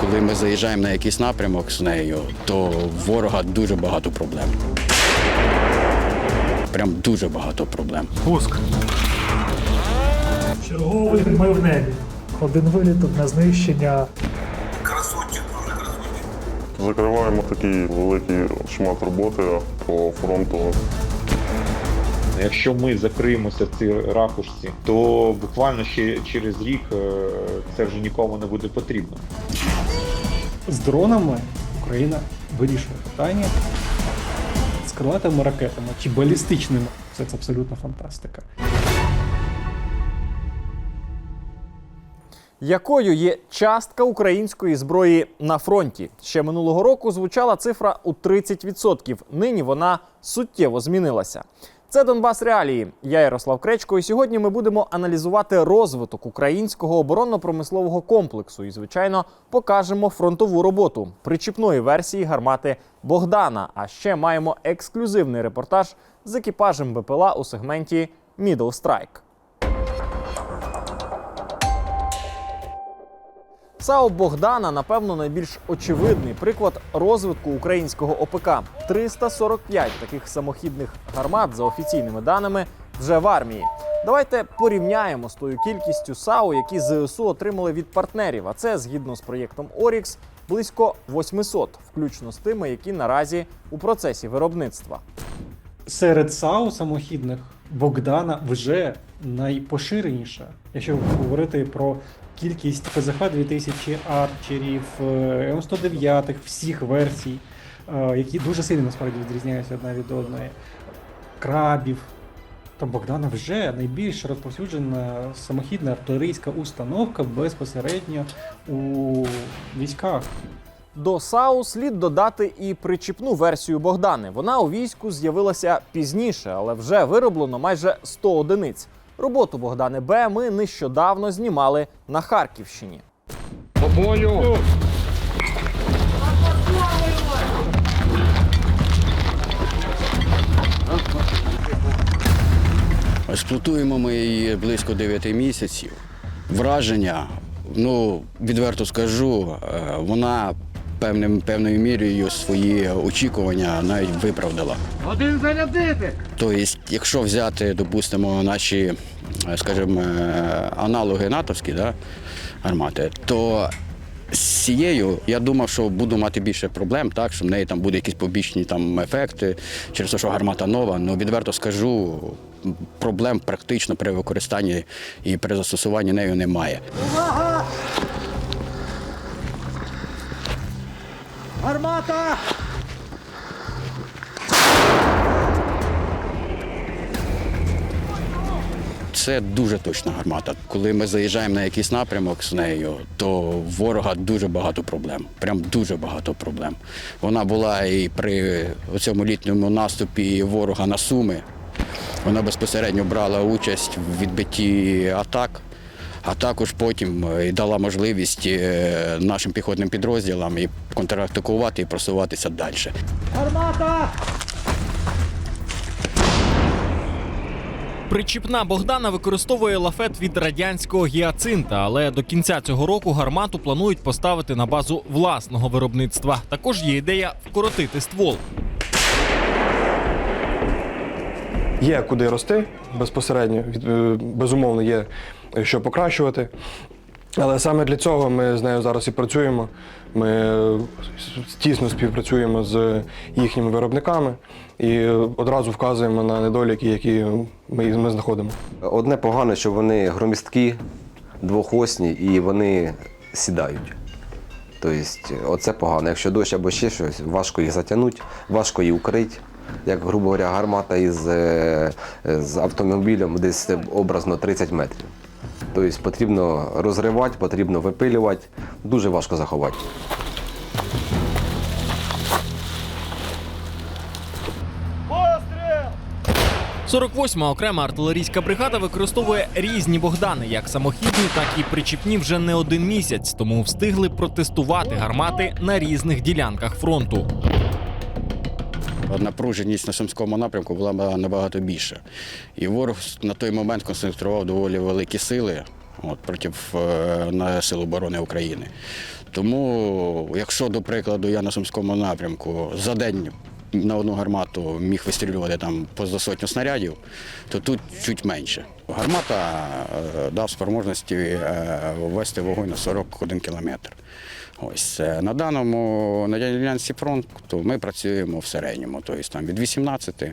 Коли ми заїжджаємо на якийсь напрямок з нею, то в ворога дуже багато проблем. Прям дуже багато проблем. Пуск. Черговий ми в небі. Один виліт, одне знищення. Закриваємо такий великий шмат роботи по фронту. Якщо ми закриємося в цій ракушці, то буквально ще через рік е, це вже нікому не буде потрібно. З дронами Україна вирішує питання з крилатими ракетами чи балістичними. Це, це абсолютно фантастика. Якою є частка української зброї на фронті? Ще минулого року звучала цифра у 30%. Нині вона суттєво змінилася. Це Донбас Реалії. Я Ярослав Кречко, і сьогодні ми будемо аналізувати розвиток українського оборонно-промислового комплексу і, звичайно, покажемо фронтову роботу причіпної версії гармати Богдана. А ще маємо ексклюзивний репортаж з екіпажем БПЛА у сегменті Middle Strike. САУ Богдана, напевно, найбільш очевидний приклад розвитку українського ОПК. 345 таких самохідних гармат за офіційними даними вже в армії. Давайте порівняємо з тою кількістю САУ, які ЗСУ отримали від партнерів. А це згідно з проєктом Орікс близько 800, включно з тими, які наразі у процесі виробництва. Серед САУ самохідних Богдана вже найпоширеніша. Якщо говорити про кількість ПЗХ 2000 арчерів, е, М109, всіх версій, е, які дуже сильно насправді відрізняються одна від одної, крабів. То Богдана вже найбільш розповсюджена самохідна артилерійська установка безпосередньо у військах. До САУ слід додати і причіпну версію Богдани. Вона у війську з'явилася пізніше, але вже вироблено майже 100 одиниць. Роботу Богдани Б ми нещодавно знімали на Харківщині. Експлуатуємо ми її близько 9 місяців. Враження, ну відверто скажу, е, вона певним певною мірою свої очікування навіть виправдала. Один зарядити. Тобто, якщо взяти, допустимо, наші, е, скажімо, е, аналоги натовські, да, гармати, то з цією я думав, що буду мати більше проблем, так що в неї там буде якісь побічні там ефекти через те, що гармата нова. Ну відверто скажу, проблем практично при використанні і при застосуванні нею немає. Це дуже точна гармата. Коли ми заїжджаємо на якийсь напрямок з нею, то в ворога дуже багато проблем. Прям дуже багато проблем. Вона була і при цьому літньому наступі ворога на Суми. Вона безпосередньо брала участь в відбитті атак, а також потім е, і дала можливість е, нашим піхотним підрозділам і контратакувати і просуватися далі. Причіпна Богдана використовує лафет від радянського гіацинта, але до кінця цього року гармату планують поставити на базу власного виробництва. Також є ідея вкоротити ствол. Є куди рости безпосередньо, е, безумовно, є що покращувати. Але саме для цього ми з нею зараз і працюємо. Ми е, тісно співпрацюємо з їхніми виробниками і одразу вказуємо на недоліки, які ми, ми знаходимо. Одне погане, що вони громісткі, двохосні і вони сідають. Тобто, оце погано. Якщо дощ або ще щось, важко їх затягнути, важко їх укрити. Як, грубо говоря, гармата із е, з автомобілем десь образно 30 метрів. Тобто потрібно розривати, потрібно випилювати, дуже важко заховати. 48-ма окрема артилерійська бригада використовує різні Богдани, як самохідні, так і причіпні вже не один місяць, тому встигли протестувати гармати на різних ділянках фронту. Напруженість на Сумському напрямку була набагато більша. І ворог на той момент концентрував доволі великі сили от, проти е, на Сил оборони України. Тому, якщо, до прикладу, я на Сумському напрямку за день на одну гармату міг вистрілювати там поза сотню снарядів, то тут чуть менше. Гармата е, дав спроможності е, ввести вогонь на 41 кілометр. Ось е, на даному на ділянці фронту ми працюємо в середньому, тобто там від 18,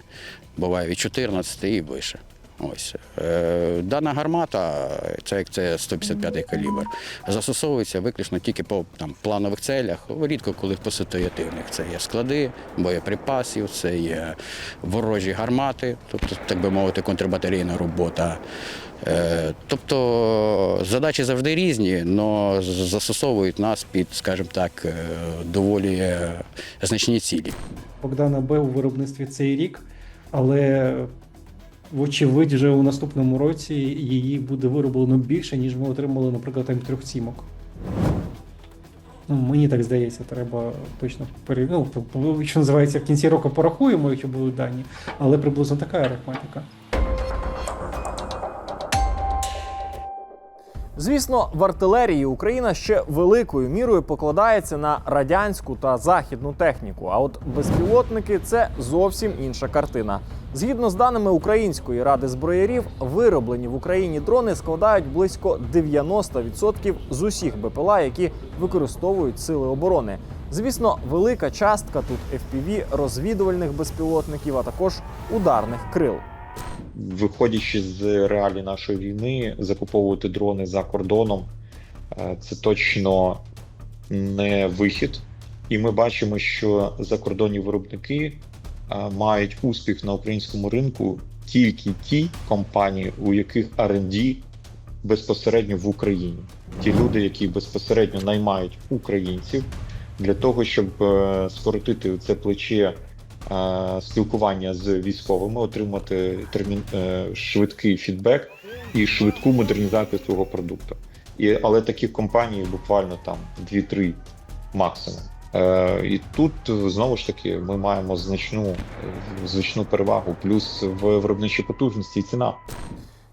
буває від 14 і вище. Ось е, дана гармата, це як це 155 калібр, застосовується виключно тільки по там планових целях. Рідко коли по ситуативних. Це є склади, боєприпасів, це є ворожі гармати, тобто, так би мовити, контрбатарейна робота. Е, тобто задачі завжди різні, але застосовують нас під, скажімо так, е, доволі е, значні цілі. Богдана Б у виробництві цей рік, але вочевидь, вже у наступному році її буде вироблено більше, ніж ми отримали, наприклад, М3 сімок. Ну, мені так здається, треба точно перевірити. Ну, що називається, в кінці року порахуємо, якщо будуть дані, але приблизно така арифметика. Звісно, в артилерії Україна ще великою мірою покладається на радянську та західну техніку. А от безпілотники це зовсім інша картина. Згідно з даними Української ради зброярів, вироблені в Україні дрони складають близько 90% з усіх БПЛА, які використовують сили оборони. Звісно, велика частка тут FPV, розвідувальних безпілотників, а також ударних крил. Виходячи з реалій нашої війни, закуповувати дрони за кордоном е, це точно не вихід. І ми бачимо, що закордонні виробники е, мають успіх на українському ринку тільки ті компанії, у яких R&D безпосередньо в Україні. Ті люди, які безпосередньо наймають українців для того, щоб е, скоротити це плече спілкування з військовими, отримати термін, е, швидкий фідбек і швидку модернізацію свого продукту. І, але таких компаній буквально там 2-3 максимум. Е, і тут е, знову ж таки ми маємо значну, е, значну перевагу, плюс в виробничій потужності і ціна.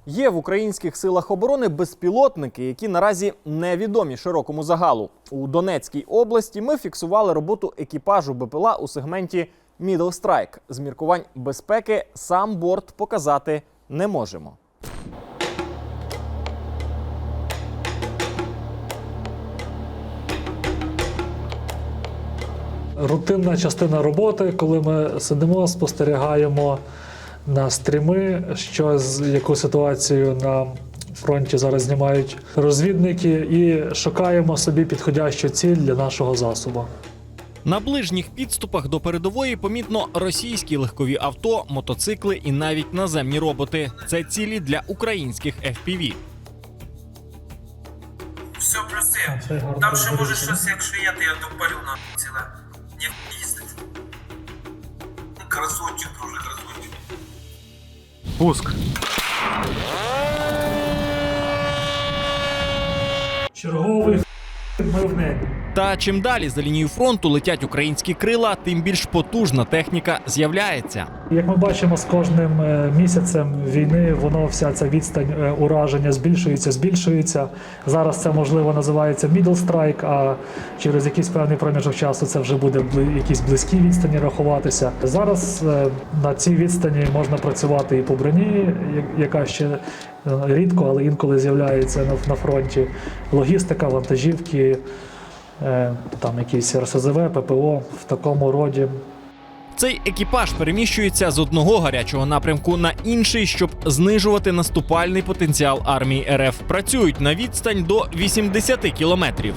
Є в українських силах оборони безпілотники, які наразі невідомі широкому загалу. У Донецькій області ми фіксували роботу екіпажу БПЛА у сегменті Middle Strike. З міркувань безпеки сам борт показати не можемо. Рутинна частина роботи, коли ми сидимо, спостерігаємо на стріми, що з яку ситуацію на фронті зараз знімають розвідники, і шукаємо собі підходящу ціль для нашого засобу. На ближніх підступах до передової помітно російські легкові авто, мотоцикли і навіть наземні роботи. Це цілі для українських FPV. Все гарно Там ще може щось, якщо є, то я допалю на ціле. Не їздить. Красунчик, друже, красунчик. Пуск. Черговий. Та чим далі за лінію фронту летять українські крила, тим більш потужна техніка з'являється. Як ми бачимо, з кожним е, місяцем війни воно вся ця відстань е, ураження збільшується, збільшується. Зараз це можливо називається middle strike, а через якийсь певний проміжок часу це вже буде якісь близькі відстані рахуватися. Зараз е, на цій відстані можна працювати і по броні, яка ще рідко, але інколи з'являється на, на фронті. Логістика, вантажівки, е, там якісь РСЗВ, ППО в такому роді. Цей екіпаж переміщується з одного гарячого напрямку на інший, щоб знижувати наступальний потенціал армії РФ. Працюють на відстань до 80 кілометрів.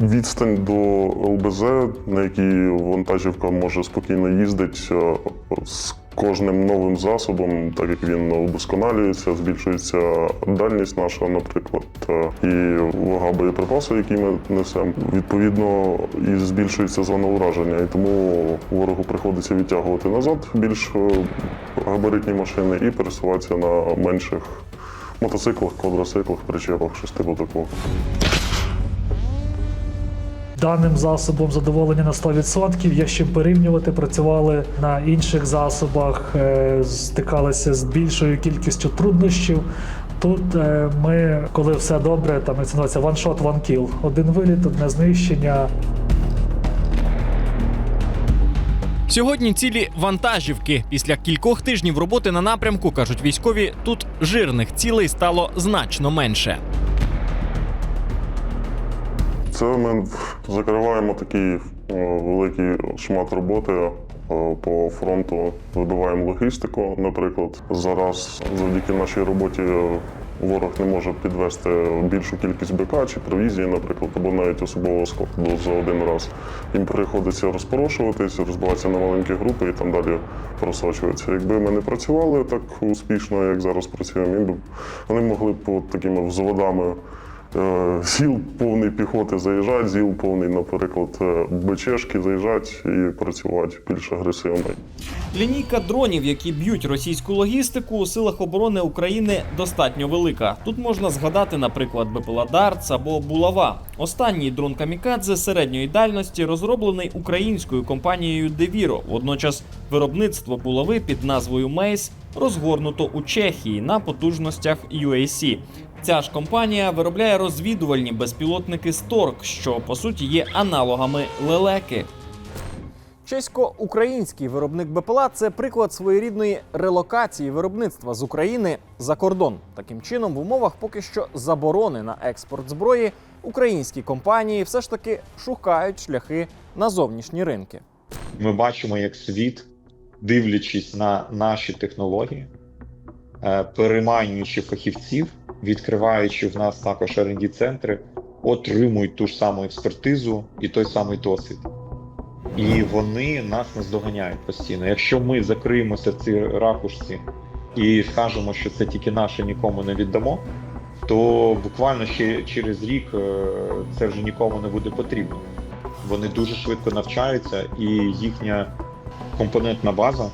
Відстань до ЛБЗ, на якій вантажівка може спокійно їздити е, з кожним новим засобом, так як він удосконалюється, збільшується дальність наша, наприклад, е, і вага боєприпасу, який ми несемо. Відповідно, і збільшується зона ураження. І тому ворогу приходиться відтягувати назад більш е, габаритні машини і пересуватися на менших мотоциклах, квадроциклах, причепах, щось типу такого. Даним засобом задоволені на 100%. Є з чим порівнювати. Працювали на інших засобах, е, стикалися з більшою кількістю труднощів. Тут е, ми, коли все добре, там називається one shot, one kill. Один виліт, одне знищення. Сьогодні цілі вантажівки. Після кількох тижнів роботи на напрямку кажуть військові, тут жирних цілей стало значно менше. Це ми закриваємо такий е, великий шмат роботи е, по фронту. Вибиваємо логістику, наприклад. Зараз завдяки нашій роботі е, ворог не може підвести більшу кількість БК чи провізії, наприклад, або навіть особового складу за один раз. Їм приходиться розпорошуватись, розбиватися на маленькі групи і там далі просочуватися. Якби ми не працювали так успішно, як зараз працюємо, вони могли б такими взводами Е, Зіл повний піхоти заїжджати, зіл повний, наприклад, е, БЧшки заїжджати і працювати більш агресивно. Лінійка дронів, які б'ють російську логістику у силах оборони України, достатньо велика. Тут можна згадати, наприклад, БПЛА або Булава. Останній дрон камікадзе середньої дальності розроблений українською компанією Девіро. Водночас виробництво булави під назвою Мейс розгорнуто у Чехії на потужностях UAC. Ця ж компанія виробляє розвідувальні безпілотники Stork, що по суті є аналогами лелеки. Чесько-український виробник БПЛА це приклад своєрідної релокації виробництва з України за кордон. Таким чином, в умовах поки що заборони на експорт зброї, українські компанії все ж таки шукають шляхи на зовнішні ринки. Ми бачимо, як світ, дивлячись на наші технології, е, переманюючи фахівців, відкриваючи в нас також rd центри отримують ту ж саму експертизу і той самий досвід. І вони нас наздоганяють постійно. Якщо ми закриємося в цій ракушці і скажемо, що це тільки наше нікому не віддамо, то буквально ще через рік е, це вже нікому не буде потрібно. Вони дуже швидко навчаються, і їхня компонентна база,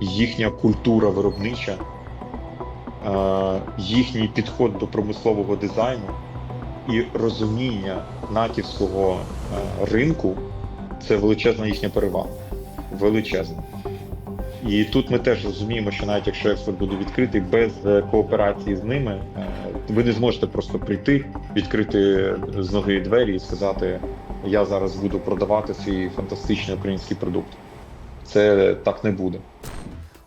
їхня культура виробнича, їхній підход до промислового дизайну і розуміння натівського е, ринку це величезна їхня перевага. Величезна. І тут ми теж розуміємо, що навіть якщо експорт буде відкритий без е, кооперації з ними, е, ви не зможете просто прийти, відкрити з ноги двері і сказати: я зараз буду продавати свій фантастичний український продукт. Це так не буде.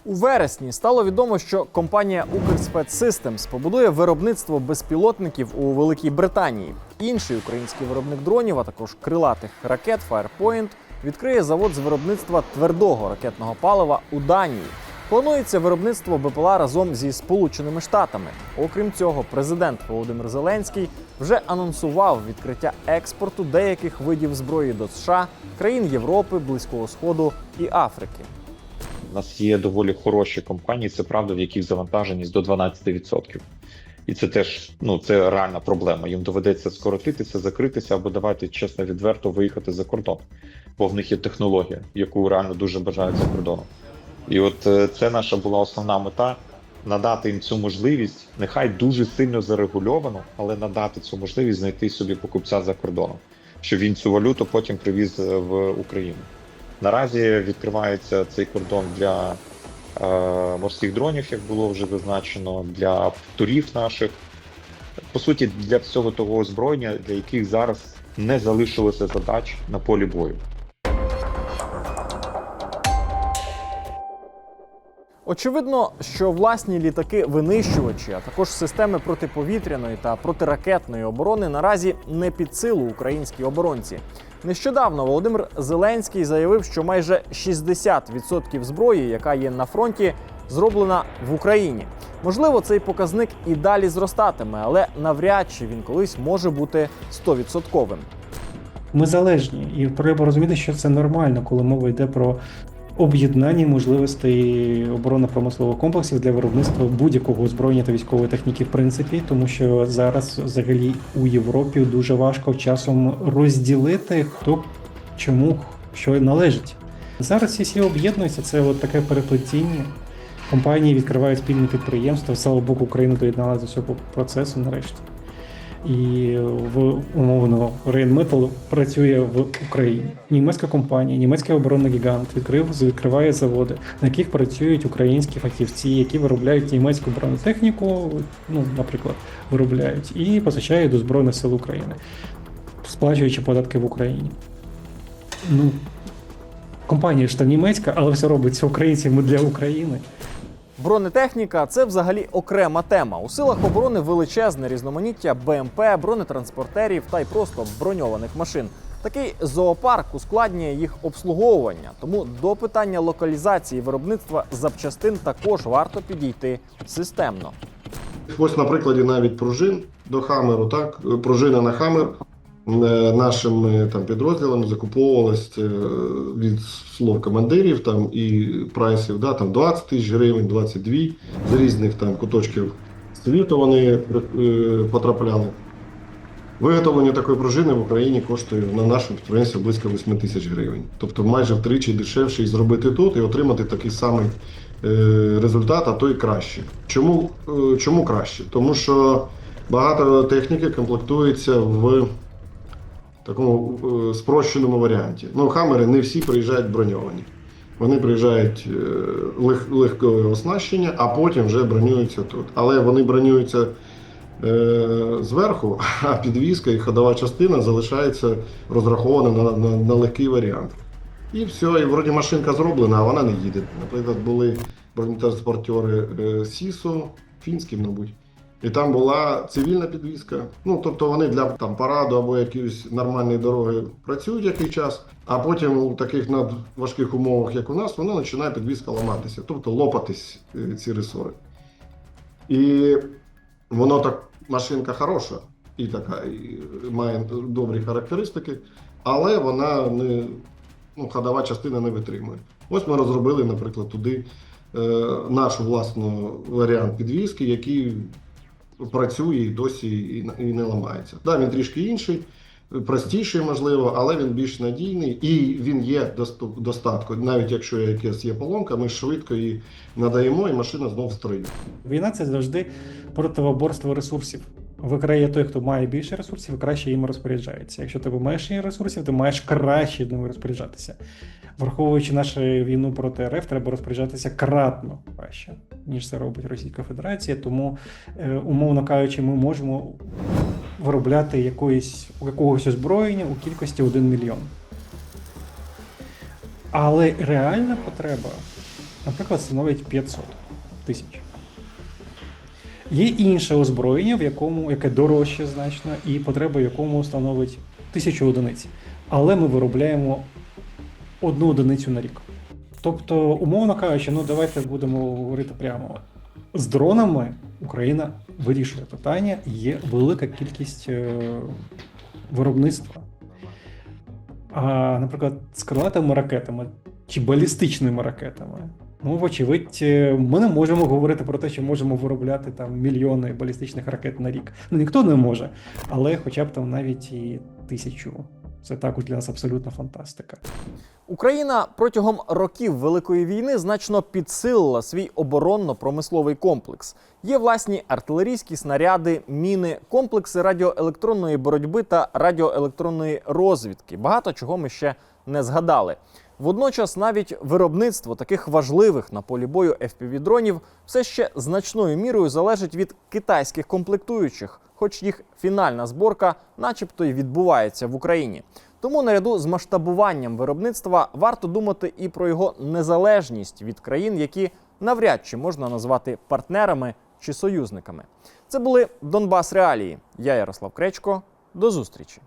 У вересні стало відомо, що компанія Укрспецсистемс побудує виробництво безпілотників у Великій Британії. Інший український виробник дронів, а також крилатих ракет Firepoint відкриє завод з виробництва твердого ракетного палива у Данії. Планується виробництво БПЛА разом зі Сполученими Штатами. Окрім цього, президент Володимир Зеленський вже анонсував відкриття експорту деяких видів зброї до США, країн Європи, Близького Сходу і Африки. У нас є доволі хороші компанії, це правда, в яких завантаженість до 12%. І це теж ну це реальна проблема. Їм доведеться скоротитися, закритися або давайте чесно відверто виїхати за кордон, бо в них є технологія, яку реально дуже бажають за кордоном. І от е, це наша була основна мета надати їм цю можливість, нехай дуже сильно зарегульовано, але надати цю можливість знайти собі покупця за кордоном, щоб він цю валюту потім привіз е, в Україну. Наразі відкривається цей кордон для е, морських дронів, як було вже зазначено, для турів наших. По суті, для всього того озброєння, для яких зараз не залишилося задач на полі бою. Очевидно, що власні літаки-винищувачі, а також системи протиповітряної та протиракетної оборони наразі не під силу українській оборонці. Нещодавно Володимир Зеленський заявив, що майже 60% зброї, яка є на фронті, зроблена в Україні. Можливо, цей показник і далі зростатиме, але навряд чи він колись може бути 100%. Ми залежні, і треба розуміти, що це нормально, коли мова йде про об'єднання можливостей оборонно-промислових комплексів для виробництва будь-якого озброєння та військової техніки, в принципі, тому що зараз взагалі у Європі дуже важко часом розділити, хто чому що належить. Зараз всі всі об'єднуються, це от таке переплетіння. Компанії відкривають спільні підприємства. Слава Богу, Україна доєдналася до цього процесу нарешті. І в умовно Rheinmetall працює в Україні. Німецька компанія, німецький оборонний гігант відкрив відкриває заводи, на яких працюють українські фахівці, які виробляють німецьку бронетехніку, ну, наприклад, виробляють і постачають до Збройних сил України, сплачуючи податки в Україні. Ну, компанія ж та німецька, але все робиться українцями для України. Бронетехніка це взагалі окрема тема. У силах оборони величезне різноманіття БМП, бронетранспортерів та й просто броньованих машин. Такий зоопарк ускладнює їх обслуговування, тому до питання локалізації виробництва запчастин також варто підійти системно. Ось на прикладі навіть пружин до Хамеру, так пружина на Хамер нашими там підрозділами закуповувалась е, від слов командирів там і прайсів, да, там 20 тисяч гривень, 22 з різних там куточків світу вони е, потрапляли. Виготовлення такої пружини в Україні коштує на нашому підприємстві близько 8 тисяч гривень. Тобто майже втричі дешевше і зробити тут і отримати такий самий е, результат, а то й краще. Чому, е, чому краще? Тому що багато техніки комплектується в такому е, спрощеному варіанті. Ну, хамери не всі приїжджають броньовані. Вони приїжджають е, лег, легке оснащення, а потім вже бронюються тут. Але вони бронюються е, зверху, а підвізка і ходова частина залишається розрахована на, на, на легкий варіант. І все, і вроді машинка зроблена, а вона не їде. Наприклад, були бронетранспортери е, Сісу, фінські, мабуть. І там була цивільна підвізка. Ну, тобто вони для там, параду або якоїсь нормальної дороги працюють який час, а потім у таких надважких умовах, як у нас, вона починає підвізка ламатися, тобто лопатись е, ці ресори. І воно так, машинка хороша і така, і має добрі характеристики, але вона не, ну, ходова частина не витримує. Ось ми розробили, наприклад, туди е, наш власний варіант підвізки, який працює і досі і, не ламається. Да, він трішки інший, простіший, можливо, але він більш надійний і він є достатку. Навіть якщо якась є поломка, ми швидко її надаємо, і машина знову в строю. Війна це завжди противоборство ресурсів. Виграє той, хто має більше ресурсів, краще їм розпоряджається. Якщо ти маєш ресурсів, ти маєш краще ними розпоряджатися. Враховуючи нашу війну проти РФ, треба розпоряджатися кратно краще, ніж це робить Російська Федерація. Тому, е, умовно кажучи, ми можемо виробляти якоїсь, якогось озброєння у кількості 1 мільйон. Але реальна потреба, наприклад, становить 500 тисяч. Є інше озброєння, в якому, яке дорожче значно, і потреба якому становить тисячу одиниць. Але ми виробляємо одну одиницю на рік. Тобто, умовно кажучи, ну давайте будемо говорити прямо. З дронами Україна вирішує питання, є велика кількість е, виробництва. А, наприклад, з крилатими ракетами чи балістичними ракетами. Ну, вочевидь, е, ми не можемо говорити про те, що можемо виробляти там мільйони балістичних ракет на рік. Ну ніхто не може, але хоча б там навіть і тисячу. Це також для нас абсолютна фантастика. Україна протягом років Великої війни значно підсилила свій оборонно-промисловий комплекс. Є власні артилерійські снаряди, міни, комплекси радіоелектронної боротьби та радіоелектронної розвідки. Багато чого ми ще не згадали. Водночас навіть виробництво таких важливих на полі бою FPV-дронів все ще значною мірою залежить від китайських комплектуючих, хоч їх фінальна зборка, начебто, й відбувається в Україні. Тому наряду з масштабуванням виробництва варто думати і про його незалежність від країн, які навряд чи можна назвати партнерами чи союзниками. Це були Донбас Реалії. Я Ярослав Кречко. До зустрічі.